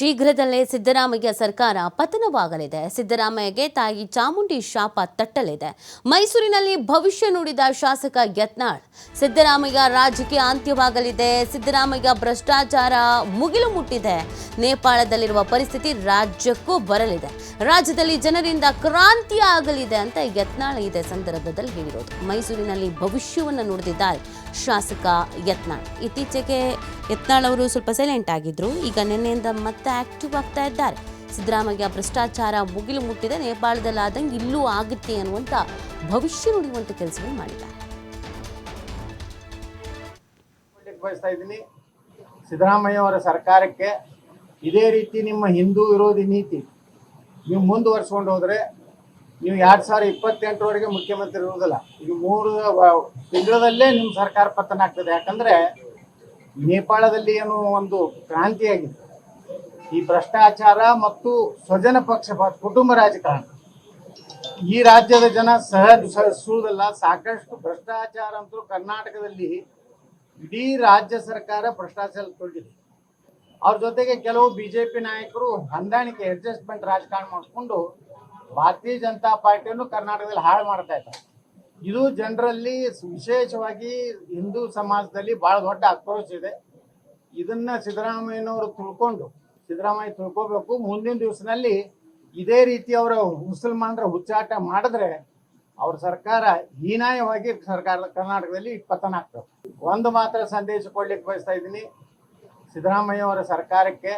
ಶೀಘ್ರದಲ್ಲೇ ಸಿದ್ದರಾಮಯ್ಯ ಸರ್ಕಾರ ಪತನವಾಗಲಿದೆ. ಸಿದ್ದರಾಮಯ್ಯಗೆ ತಾಯಿ ಚಾಮುಂಡಿ ಶಾಪ ತಟ್ಟಲಿದೆ. ಮೈಸೂರಿನಲ್ಲಿ ಭವಿಷ್ಯ ನುಡಿದ ಶಾಸಕ ಯತ್ನಾಳ್, ಸಿದ್ದರಾಮಯ್ಯ ರಾಜಕೀಯ ಅಂತ್ಯವಾಗಲಿದೆ. ಸಿದ್ದರಾಮಯ್ಯ ಭ್ರಷ್ಟಾಚಾರ ಮುಗಿಲು ಮುಟ್ಟಿದೆ. ನೇಪಾಳದಲ್ಲಿರುವ ಪರಿಸ್ಥಿತಿ ರಾಜ್ಯಕ್ಕೂ ಬರಲಿದೆ. ರಾಜ್ಯದಲ್ಲಿ ಜನರಿಂದ ಕ್ರಾಂತಿ ಆಗಲಿದೆ ಅಂತ ಯತ್ನಾಳ್ ಇದೇ ಸಂದರ್ಭದಲ್ಲಿ ಹೇಳಿರೋದು. ಮೈಸೂರಿನಲ್ಲಿ ಭವಿಷ್ಯವನ್ನು ನುಡಿದಿದ್ದಾರೆ ಶಾಸಕ ಯತ್ನಾಳ್. ಇತ್ತೀಚೆಗೆ ಯತ್ನಾಳ್ ಅವರು ಸ್ವಲ್ಪ ಸೈಲೆಂಟ್ ಆಗಿದ್ರು. ಈಗ ನಿನ್ನೆಯಿಂದ ಮತ್ತೆ ಆಕ್ಟಿವ್ ಆಗ್ತಾ ಇದ್ದಾರೆ. ಸಿದ್ದರಾಮಯ್ಯ ಭ್ರಷ್ಟಾಚಾರ ಮುಗಿಲು ಮುಟ್ಟಿದೆ, ನೇಪಾಳದಲ್ಲಾದಂಗೆ ಇಲ್ಲೂ ಆಗುತ್ತೆ ಅನ್ನುವಂಥ ಭವಿಷ್ಯ ನುಡಿಯುವಂಥ ಕೆಲಸವನ್ನು ಮಾಡಿದ್ದಾರೆ. ಸಿದ್ದರಾಮಯ್ಯ ಅವರ ಸರ್ಕಾರಕ್ಕೆ ಇದೇ ರೀತಿ ನಿಮ್ಮ ಹಿಂದೂ ವಿರೋಧಿ ನೀತಿ, ನೀವು ಮುಂದುವರ್ಸ್ಕೊಂಡು ಹೋದ್ರೆ ನೀವು ಎರಡ್ ಸಾವಿರ ಇಪ್ಪತ್ತೆಂಟರವರೆಗೆ ಮುಖ್ಯಮಂತ್ರಿ ಇರುವುದಿಲ್ಲ, ಈಗ ಮೂರು ತಿಂಗಳದಲ್ಲೇ ನಿಮ್ಮ ಸರ್ಕಾರ ಪತನ ಆಗ್ತದೆ. ಯಾಕಂದ್ರೆ ನೇಪಾಳದಲ್ಲಿ ಏನು ಒಂದು ಕ್ರಾಂತಿಯಾಗಿದೆ. ಈ ಭ್ರಷ್ಟಾಚಾರ ಮತ್ತು ಸ್ವಜನ ಪಕ್ಷಪಾತ, ಕುಟುಂಬ ರಾಜಕಾರಣ. ಈ ರಾಜ್ಯದ ಜನ ಸಹ ಸಹಿಸುವುದಲ್ಲ, ಸಾಕಷ್ಟು ಭ್ರಷ್ಟಾಚಾರ ಅಂತೂ ಕರ್ನಾಟಕದಲ್ಲಿ ಇಡೀ ರಾಜ್ಯ ಸರ್ಕಾರ ಭ್ರಷ್ಟಾಚಾರ ತೊಡಗಿದೆ. ಅವ್ರ ಜೊತೆಗೆ ಕೆಲವು ಬಿಜೆಪಿ ನಾಯಕರು ಹೊಂದಾಣಿಕೆ ಅಡ್ಜಸ್ಟ್ಮೆಂಟ್ ರಾಜಕಾರಣ ಮಾಡಿಕೊಂಡು ಭಾರತೀಯ ಜನತಾ ಪಾರ್ಟಿಯನ್ನು ಕರ್ನಾಟಕದಲ್ಲಿ ಹಾಳು ಮಾಡ್ತಾ ಇದ್ದಾರೆ. ಇದು ಜನರಲ್ಲಿ ವಿಶೇಷವಾಗಿ ಹಿಂದೂ ಸಮಾಜದಲ್ಲಿ ಬಹಳ ದೊಡ್ಡ ಆಕ್ರೋಶ ಇದೆ. ಇದನ್ನ ಸಿದ್ದರಾಮಯ್ಯನವರು ತಿಳ್ಕೊಂಡು ಸಿದ್ದರಾಮಯ್ಯ ತಿಳ್ಕೋಬೇಕು. ಮುಂದಿನ ದಿವಸದಲ್ಲಿ ಇದೇ ರೀತಿ ಅವರ ಮುಸಲ್ಮಾನರ ಹುಚ್ಚಾಟ ಮಾಡಿದ್ರೆ ಅವ್ರ ಸರ್ಕಾರ ಹೀನಾಯವಾಗಿ ಸರ್ಕಾರ ಕರ್ನಾಟಕದಲ್ಲಿ ಪತನ ಆಗ್ತದೆ. ಒಂದು ಮಾತ್ರ ಸಂದೇಶ ಕೊಡ್ಲಿಕ್ಕೆ ಬಯಸ್ತಾ ಇದ್ದೀನಿ. ಸಿದ್ದರಾಮಯ್ಯ ಅವರ ಸರ್ಕಾರಕ್ಕೆ